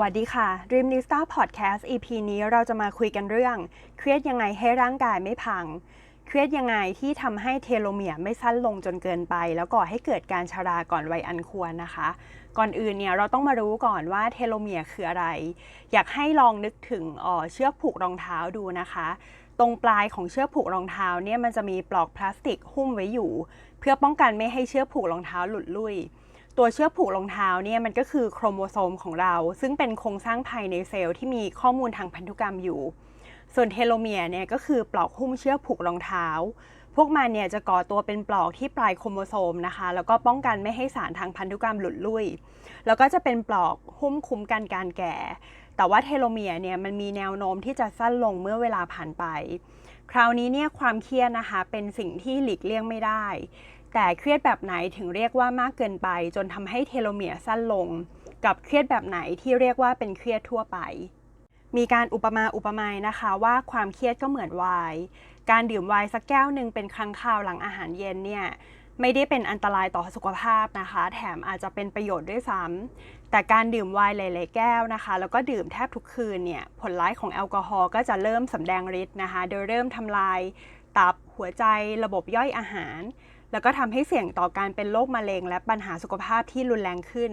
วัสดีค่ะ Dream n i s t a Podcast EP นี้เราจะมาคุยกันเรื่อง เครียดยังไงให้ร่างกายไม่พัง เครียดยังไงที่ทำให้เทโลเมียร์ไม่สั้นลงจนเกินไป แล้วก่อให้เกิดการชราก่อนวัยอันควรนะคะ ก่อนอื่นเนี่ยเราต้องมารู้ก่อนว่าเทโลเมียร์คืออะไร อยากให้ลองนึกถึงเอ่อเชือกผูกรองเท้าดูนะคะ ตรงปลายของเชือกผูกรองเท้าเนี่ยมันจะมีปลอกพลาสติกหุ้มไว้อยู่ เพื่อป้องกันไม่ให้เชือกผูกรองเท้าหลุดลุ่ย ตัวเชือกผูกรองเท้าเนี่ยมันก็คือโครโมโซมของเรา ซึ่งเป็นโครงสร้างภายในเซลล์ที่มีข้อมูลทางพันธุกรรมอยู่ ส่วนเทโลเมียร์เนี่ยก็คือปลอกหุ้มเชือกผูกรองเท้า พวกมันเนี่ยจะก่อตัวเป็นปลอกที่ปลายโครโมโซมนะคะ แล้วก็ป้องกันไม่ให้สารทางพันธุกรรมหลุดลุ่ย แล้วก็จะเป็นปลอกหุ้มคุ้มกันการแก่ แต่ว่าเทโลเมียร์เนี่ยมันมีแนวโน้มที่จะสั้นลงเมื่อเวลาผ่านไป คราวนี้เนี่ยความเครียดนะคะเป็นสิ่งที่หลีกเลี่ยงไม่ได้ แต่เครียดแบบไหนถึงเรียกว่ามากเกินไป จนทำให้เทโลเมียร์สั้นลง กับเครียดแบบไหนที่เรียกว่าเป็นเครียดทั่วไป มีการอุปมาอุปไมยนะคะว่าความเครียดก็เหมือนไวน์การดื่มไวน์สักแก้วหนึ่งเป็นครั้งคราวหลังอาหารเย็นเนี่ยไม่ได้เป็นอันตรายต่อสุขภาพนะคะ แถมอาจจะเป็นประโยชน์ด้วยซ้ำแต่การดื่มไวน์หลายๆแก้วนะคะ แล้วก็ดื่มแทบทุกคืนเนี่ยผลร้ายของแอลกอฮอล์ก็จะเริ่มสำแดงฤทธิ์นะคะ โดยเริ่มทำลายตับหัวใจระบบย่อยอาหาร แล้วก็ทำให้เสี่ยงต่อการเป็นโรคมะเร็ง และปัญหาสุขภาพที่รุนแรงขึ้น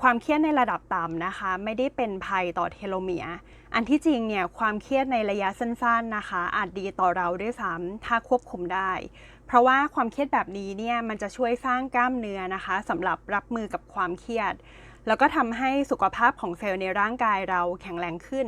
ความเครียดในระดับต่ำนะคะ ไม่ได้เป็นภัยต่อเทโลเมีย อันที่จริงเนี่ยความเครียดในระยะสั้นๆนะคะ อาจดีต่อเราด้วยซ้ำถ้าควบคุมได้ เพราะว่าความเครียดแบบนี้เนี่ยมันจะช่วยสร้างกล้ามเนื้อนะคะสำหรับรับมือกับความเครียด แล้วก็ทำให้สุขภาพของเซลล์ในร่างกายเราแข็งแรงขึ้น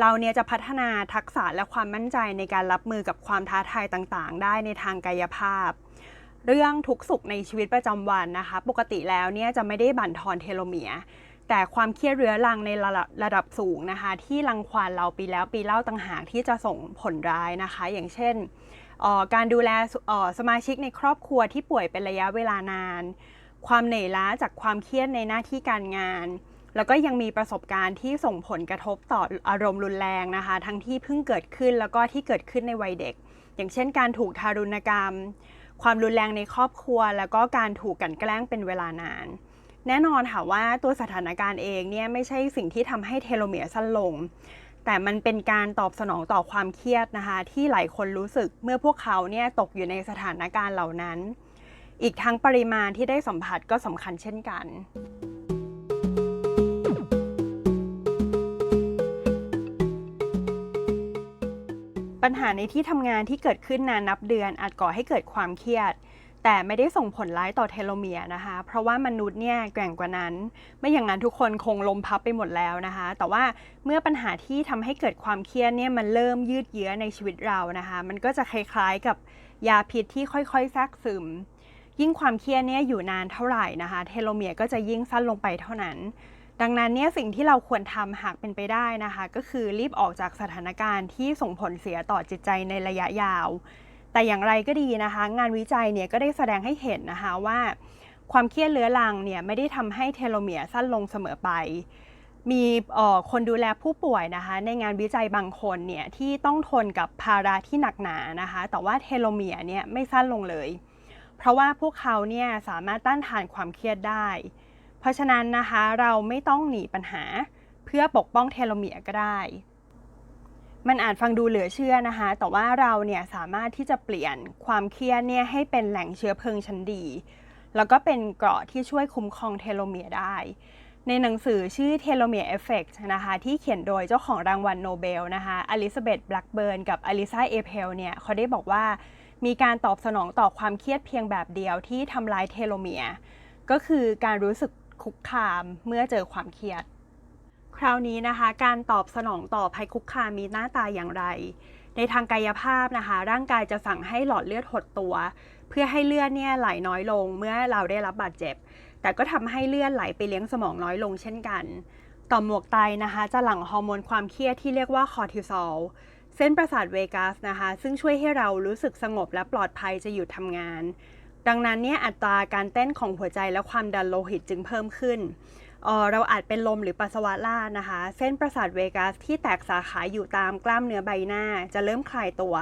เราเนี่ยจะพัฒนาทักษะและความมั่นใจในการรับมือกับความท้าทายต่างๆ ได้ในทางกายภาพ เรื่องทุกข์สุขในชีวิตประจำวันนะคะ ปกติแล้วเนี่ยจะไม่ได้บั่นทอนเทโลเมียแต่ความเครียดเรื้อรังในระดับระดับสูงนะคะ ที่รังควานเราปีแล้วปีเล่าต่างหากที่จะส่งผลร้ายนะคะ อย่างเช่นออการดูแลออสมาชิกในครอบครัวที่ป่วยเป็นระยะเวลานาน ความเหนื่อยล้าจากความเครียดในหน้าที่การงาน แล้วก็ยังมีประสบการณ์ที่ส่งผลกระทบต่ออารมณ์รุนแรงนะคะ ทั้งที่เพิ่งเกิดขึ้นแล้วก็ที่เกิดขึ้นในวัยเด็ก อย่างเช่น การถูกทารุณกรรม ความรุนแรงในครอบครัว แล้วก็การถูกกันแกล้งเป็นเวลานานแน่นอนค่ะว่าตัวสถานการณ์เองเนี่ยไม่ใช่สิ่งที่ทำให้เทโลเมียร์สั้นลง แต่มันเป็นการตอบสนองต่อความเครียดนะคะ ที่หลายคนรู้สึกเมื่อพวกเขาเนี่ยตกอยู่ในสถานการณ์เหล่านั้น อีกทั้งปริมาณที่ได้สัมผัสก็สำคัญเช่นกัน ปัญหาในที่ทำงานที่เกิดขึ้นนานนับเดือนอาจก่อให้เกิดความเครียด แต่ไม่ได้ส่งผลร้ายต่อเทโลเมียร์นะคะ เพราะว่ามนุษย์เนี่ยแกร่งกว่านั้น ไม่อย่างนั้นทุกคนคงลมพับไปหมดแล้วนะคะ แต่ว่าเมื่อปัญหาที่ทำให้เกิดความเครียดเนี่ยมันเริ่มยืดเยื้อในชีวิตเรานะคะ มันก็จะคล้ายๆกับยาพิษที่ค่อยๆแทรกซึม ยิ่งความเครียดเนี่ยอยู่นานเท่าไหร่นะคะ เทโลเมียร์ก็จะยิ่งสั้นลงไปเท่านั้น ดังนั้นเนี่ยสิ่งที่เราควรทำหากเป็นไปได้นะคะ ก็คือรีบออกจากสถานการณ์ที่ส่งผลเสียต่อจิตใจในระยะยาว แต่อย่างไรก็ดีนะคะ งานวิจัยเนี่ยก็ได้แสดงให้เห็นนะคะว่าความเครียดเรื้อรังเนี่ยไม่ได้ทำให้เทโลเมียร์สั้นลงเสมอไป มีเอ่อคนดูแลผู้ป่วยนะคะ ในงานวิจัยบางคนเนี่ยที่ต้องทนกับภาระที่หนักหนานะคะ แต่ว่าเทโลเมียร์เนี่ยไม่สั้นลงเลย เพราะว่าพวกเขาเนี่ยสามารถต้านทานความเครียดได้ เพราะฉะนั้นนะคะเราไม่ต้องหนีปัญหา เพื่อปกป้องเทโลเมียร์ก็ได้ มันอาจฟังดูเหลือเชื่อนะคะ แต่ว่าเราเนี่ยสามารถที่จะเปลี่ยนความเครียดเนี่ยให้เป็นแหล่งเชื้อเพลิงชั้นดี แล้วก็เป็นเกราะที่ช่วยคุ้มครองเทโลเมียร์ได้ ในหนังสือชื่อ Telomere Effect นะคะที่เขียนโดยเจ้าของรางวัลโนเบลนะคะอลิซาเบธแบล็กเบิร์นกับอลิซาเอเพลเนี่ยเขาได้บอกว่า มีการตอบสนองต่อความเครียดเพียงแบบเดียวที่ทำลายเทโลเมียร์ก็คือการรู้สึกคุกคามเมื่อเจอความเครียด คราวนี้นะคะ การตอบสนองต่อภัยคุกคามมีหน้าตาอย่างไร ในทางกายภาพนะคะ ร่างกายจะสั่งให้หลอดเลือดหดตัว เพื่อให้เลือดเนี่ยไหลน้อยลงเมื่อเราได้รับบาดเจ็บ แต่ก็ทำให้เลือดไหลไปเลี้ยงสมองน้อยลงเช่นกัน ต่อมหมวกไตนะคะ จะหลั่งฮอร์โมนความเครียดที่เรียกว่าคอร์ติซอล เส้นประสาทเวกัสนะคะ ซึ่งช่วยให้เรารู้สึกสงบและปลอดภัยจะหยุดทำงาน ดังนั้นเนี่ยอัตราการเต้นของหัวใจและความดันโลหิตจึงเพิ่มขึ้นเราอาจเป็นลมหรือปัสสาวะล่านะคะ เส้นประสาทเวกัสที่แตกสาขาอยู่ตามกล้ามเนื้อใบหน้าจะเริ่มคลายตัว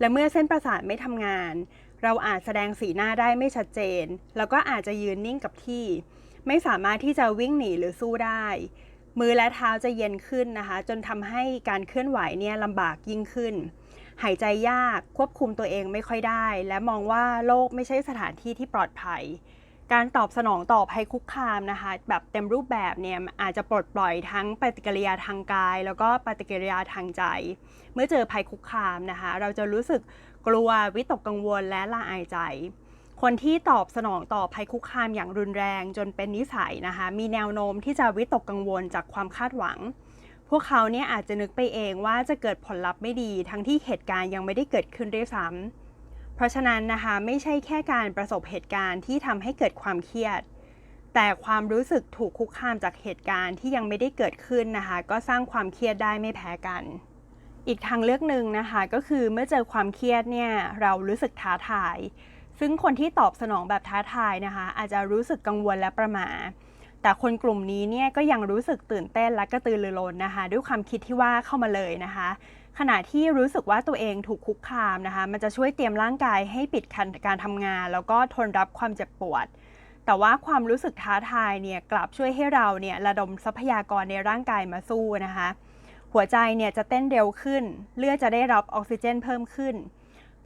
และเมื่อเส้นประสาทไม่ทำงาน เราอาจแสดงสีหน้าได้ไม่ชัดเจน แล้วก็อาจจะยืนนิ่งกับที่ ไม่สามารถที่จะวิ่งหนีหรือสู้ได้ มือและเท้าจะเย็นขึ้นนะคะ จนทำให้การเคลื่อนไหวเนี่ยลำบากยิ่งขึ้น หายใจยากควบคุมตัวเองไม่ค่อยได้ และมองว่าโลกไม่ใช่สถานที่ที่ปลอดภัย การตอบสนองต่อภัยคุกคามนะคะ แบบเต็มรูปแบบเนี่ยอาจจะปลดปล่อยทั้งปฏิกิริยาทางกาย แล้วก็ปฏิกิริยาทางใจ เมื่อเจอภัยคุกคามนะคะ เราจะรู้สึกกลัววิตกกังวลและละอายใจ คนที่ตอบสนองต่อภัยคุกคามอย่างรุนแรงจนเป็นนิสัยนะคะ มีแนวโน้มที่จะวิตกกังวลจากความคาดหวัง พวกเขาเนี่ยอาจจะนึกไปเองว่าจะเกิดผลลัพธ์ไม่ดี ทั้งที่เหตุการณ์ยังไม่ได้เกิดขึ้นด้วยซ้ำเพราะฉะนั้นนะคะไม่ใช่แค่การประสบเหตุการณ์ที่ทำให้เกิดความเครียด แต่ความรู้สึกถูกคุกคามจากเหตุการณ์ที่ยังไม่ได้เกิดขึ้นนะคะ ก็สร้างความเครียดได้ไม่แพ้กันอีกทางเลือกหนึ่งนะคะก็คือเมื่อเจอความเครียดเนี่ยเรารู้สึกท้าทาย ซึ่งคนที่ตอบสนองแบบท้าทายนะคะ อาจจะรู้สึกกังวลและประหม่าแต่คนกลุ่มนี้เนี่ยก็ยังรู้สึกตื่นเต้นและกระตือรือร้นนะคะ ด้วยความคิดที่ว่าเข้ามาเลยนะคะ ขณะที่รู้สึกว่าตัวเองถูกคุกคามนะคะ มันจะช่วยเตรียมร่างกายให้ปิดการทำงาน แล้วก็ทนรับความเจ็บปวด แต่ว่าความรู้สึกท้าทายเนี่ยกลับช่วยให้เราเนี่ยระดมทรัพยากรในร่างกายมาสู้นะคะ หัวใจเนี่ยจะเต้นเร็วขึ้น เลือดจะได้รับออกซิเจนเพิ่มขึ้น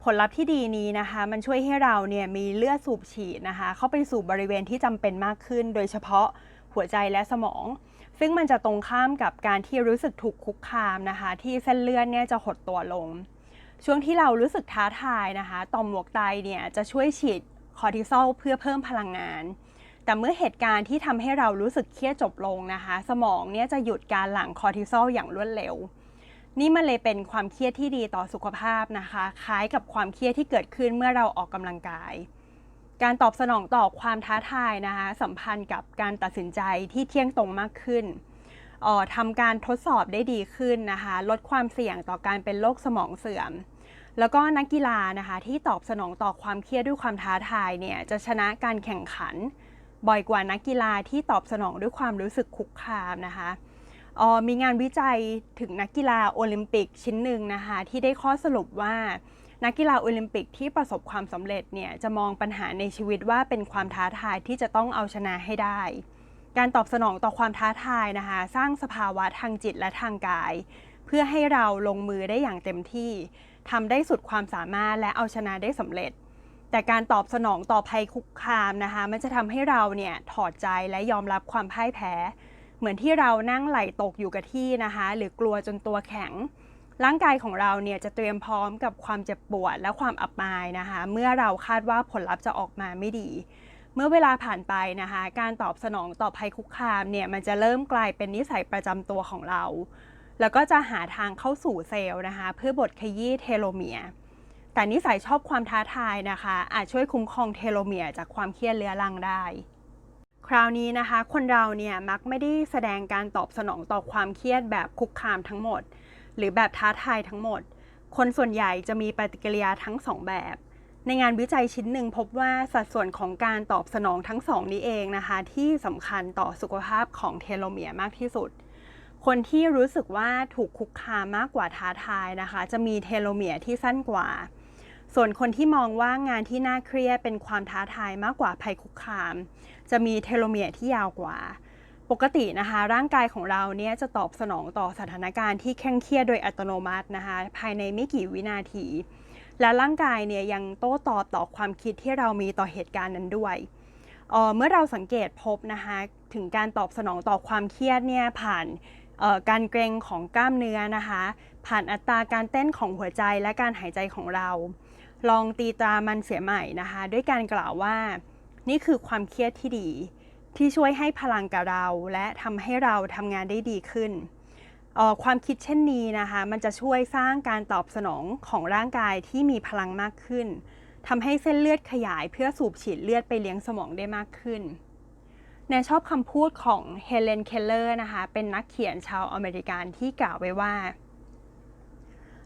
ผลลัพธ์ที่ดีนี้นะคะ มันช่วยให้เราเนี่ยมีเลือดสูบฉีดนะคะ เข้าไปสู่บริเวณที่จำเป็นมากขึ้น โดยเฉพาะหัวใจและสมอง ซึ่งมันจะตรงข้ามกับการที่รู้สึกถูกคุกคามนะคะ ที่เส้นเลือดเนี่ยจะหดตัวลง ช่วงที่เรารู้สึกท้าทายนะคะต่อมหมวกไตเนี่ยจะช่วยฉีดคอร์ติซอลเพื่อเพิ่มพลังงาน แต่เมื่อเหตุการณ์ที่ทำให้เรารู้สึกเครียดจบลงนะคะ สมองเนี่ยจะหยุดการหลั่งคอร์ติซอลอย่างรวดเร็ว นี่มันเลยเป็นความเครียดที่ดีต่อสุขภาพนะคะ คล้ายกับความเครียดที่เกิดขึ้นเมื่อเราออกกำลังกาย การตอบสนองต่อความท้าทายนะคะสัมพันธ์กับการตัดสินใจที่เที่ยงตรงมากขึ้นอ่อทำการทดสอบได้ดีขึ้นนะคะ ลดความเสี่ยงต่อการเป็นโรคสมองเสื่อม แล้วก็นักกีฬานะคะที่ตอบสนองต่อความเครียดด้วยความท้าทายเนี่ยจะชนะการแข่งขัน บ่อยกว่านักกีฬาที่ตอบสนองด้วยความรู้สึกคุกคามนะคะ มีงานวิจัยถึงนักกีฬาโอลิมปิกชิ้นหนึ่งนะคะที่ได้ข้อสรุปว่านักกีฬาโอลิมปิกที่ประสบความสำเร็จเนี่ยจะมองปัญหาในชีวิตว่าเป็นความท้าทายที่จะต้องเอาชนะให้ได้ การตอบสนองต่อความท้าทายนะคะ สร้างสภาวะทางจิตและทางกาย เพื่อให้เราลงมือได้อย่างเต็มที่ทำได้สุดความสามารถและเอาชนะได้สำเร็จ แต่การตอบสนองต่อภัยคุกคามนะคะ มันจะทำให้เราเนี่ยถอดใจและยอมรับความพ่ายแพ้ เหมือนที่เรานั่งไหลตกอยู่กับที่นะคะ หรือกลัวจนตัวแข็ง ร่างกายของเราเนี่ยจะเตรียมพร้อมกับความเจ็บปวดและความอับอายนะคะ เมื่อเราคาดว่าผลลัพธ์จะออกมาไม่ดี เมื่อเวลาผ่านไปนะคะ การตอบสนองต่อภัยคุกคามเนี่ยมันจะเริ่มกลายเป็นนิสัยประจำตัวของเรา แล้วก็จะหาทางเข้าสู่เซลล์นะคะ เพื่อบดขยี้เทโลเมียร์แต่นิสัยชอบความท้าทายนะคะ อาจช่วยคุ้มครองเทโลเมียร์จากความเครียดเรื้อรังได้ คราวนี้นะคะ คนเราเนี่ยมักไม่ได้แสดงการตอบสนองต่อความเครียดแบบคุกคามทั้งหมด หรือแบบท้าทายทั้งหมด คนส่วนใหญ่จะมีปฏิกิริยาทั้งสองแบบ ในงานวิจัยชิ้นหนึ่งพบว่าสัดส่วนของการตอบสนองทั้งสองนี้เองนะคะ ที่สำคัญต่อสุขภาพของเทโลเมียร์มากที่สุด คนที่รู้สึกว่าถูกคุกคามมากกว่าท้าทายนะคะ จะมีเทโลเมียร์ที่สั้นกว่า ส่วนคนที่มองว่างานที่น่าเครียดเป็นความท้าทายมากกว่าภัยคุกคาม จะมีเทโลเมียร์ที่ยาวกว่า ปกตินะคะ ร่างกายของเราเนี่ยจะตอบสนองต่อสถานการณ์ที่เคร่งเครียดโดยอัตโนมัตินะคะ ภายในไม่กี่วินาที และร่างกายเนี่ยยังโต้ตอบต่อความคิดที่เรามีต่อเหตุการณ์นั้นด้วยเออเมื่อเราสังเกตพบนะคะถึงการตอบสนองต่อความเครียดเนี่ยผ่านออการเกร็งของกล้ามเนื้อนะคะ ผ่านอัตราการเต้นของหัวใจและการหายใจของเรา ลองตีตรามันเสียใหม่นะคะ ด้วยการกล่าวว่านี่คือความเครียดที่ดี ที่ช่วยให้พลังกับเรา และทำให้เราทำงานได้ดีขึ้น ความคิดเช่นนี้นะคะ มันจะช่วยสร้างการตอบสนองของร่างกายที่มีพลังมากขึ้นทำให้เส้นเลือดขยายเพื่อสูบฉีดเลือดไปเลี้ยงสมองได้มากขึ้นแนนชอบคำพูดของเฮเลน เคลเลอร์นะคะ เป็นนักเขียนชาวอเมริกันที่กล่าวไว้ว่า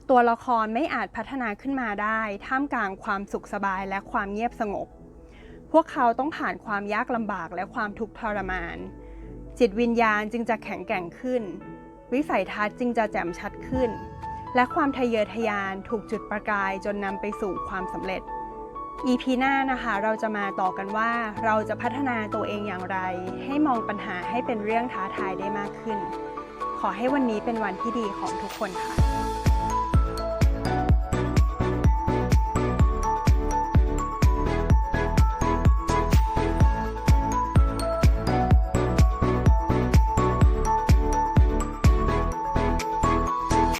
ตัวละครไม่อาจพัฒนาขึ้นมาได้ ท่ามกลางความสุขสบายและความเงียบสงบ พวกเขาต้องผ่านความยากลำบากและความทุกข์ทรมาน จิตวิญญาณจึงจะแข็งแกร่งขึ้น วิสัยทัศน์จึงจะแจ่มชัดขึ้น และความทะเยอทะยานถูกจุดประกายจนนำไปสู่ความสำเร็จ EP หน้านะคะเราจะมาต่อกันว่าเราจะพัฒนาตัวเองอย่างไร ให้มองปัญหาให้เป็นเรื่องท้าทายได้มากขึ้น ขอให้วันนี้เป็นวันที่ดีของทุกคนค่ะ